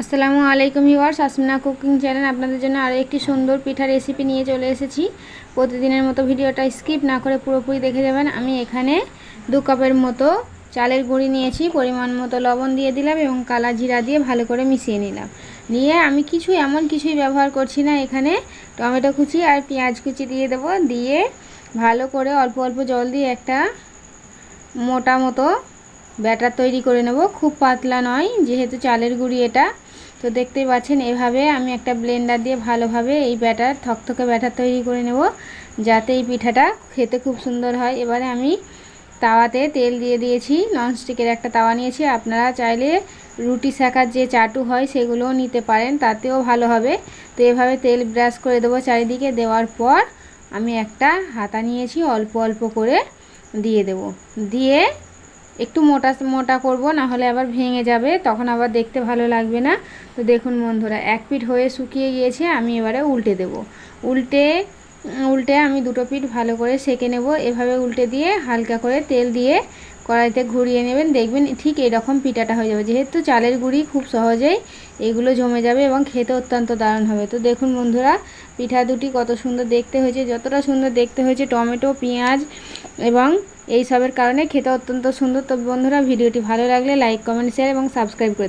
আসসালামু আলাইকুম viewers, Asmina cooking channel আপনাদের জন্য আরও একটি সুন্দর পিঠা রেসিপি নিয়ে চলে এসেছি। প্রতিদিনের মতো ভিডিওটা স্কিপ না করে পুরোপুরি দেখে যাবেন। আমি এখানে দু কাপের মতো চালের গুঁড়ি নিয়েছি, পরিমাণ মতো লবণ দিয়ে দিলাম এবং কালা জিরা দিয়ে ভালো করে মিশিয়ে নিলাম। নিয়ে আমি কিছু এমন কিছুই ব্যবহার করছি না, এখানে টমেটো কুচি আর পেঁয়াজ কুচি দিয়ে দেবো। দিয়ে ভালো করে অল্প অল্প জল দিয়ে একটা মোটা মতো ব্যাটার তৈরি করে নেব। খুব পাতলা নয়, যেহেতু চালের গুঁড়ি এটা। তো দেখতেই পাচ্ছেন, এভাবে আমি একটা ব্লেন্ডার দিয়ে ভালোভাবে এই ব্যাটার থকথকে ব্যাটার তৈরি করে নেব, যাতে এই পিঠাটা খেতে খুব সুন্দর হয়। এবারে আমি তাওয়াতে তেল দিয়ে দিয়েছি ননস্টিকের একটা তাওয়া নিয়েছি। আপনারা চাইলে রুটি শাখার যে চাটু হয় সেগুলোও নিতে পারেন, তাতেও ভালো হবে। তো এভাবে তেল ব্রাশ করে দেবো চারিদিকে, দেওয়ার পর আমি একটা হাতা নিয়েছি, অল্প অল্প করে দিয়ে দেব। দিয়ে একটু মোটা মোটা করব না হলে আবার ভেঙে যাবে, তখন আবার দেখতে ভালো লাগবে না। তো দেখুন বন্ধুরা, এক পিঠ হয়ে শুকিয়ে গিয়েছে, আমি এবারে উল্টে দেব। উল্টে উল্টে আমি দুটো পিঠ ভালো করে সেকে নেব। এভাবে উল্টে দিয়ে হালকা করে তেল দিয়ে কড়াইতে ঘুরিয়ে নেবেন। দেখবেন ঠিক এরকম পিঠাটা হয়ে যাবে। যেহেতু চালের গুঁড়ি খুব সহজেই এগুলো জমে যাবে এবং খেতে অত্যন্ত দারুণ হবে। তো দেখুন বন্ধুরা, পিঠা দুটি কত সুন্দর দেখতে হয়েছে, যতটা সুন্দর দেখতে হয়েছে, টমেটো, পেঁয়াজ এবং এই সবের কারণে খেতে অত্যন্ত সুন্দর। তো বন্ধুরা, ভিডিওটি ভালো লাগলে লাইক কমেন্ট শেয়ার এবং সাবস্ক্রাইব করে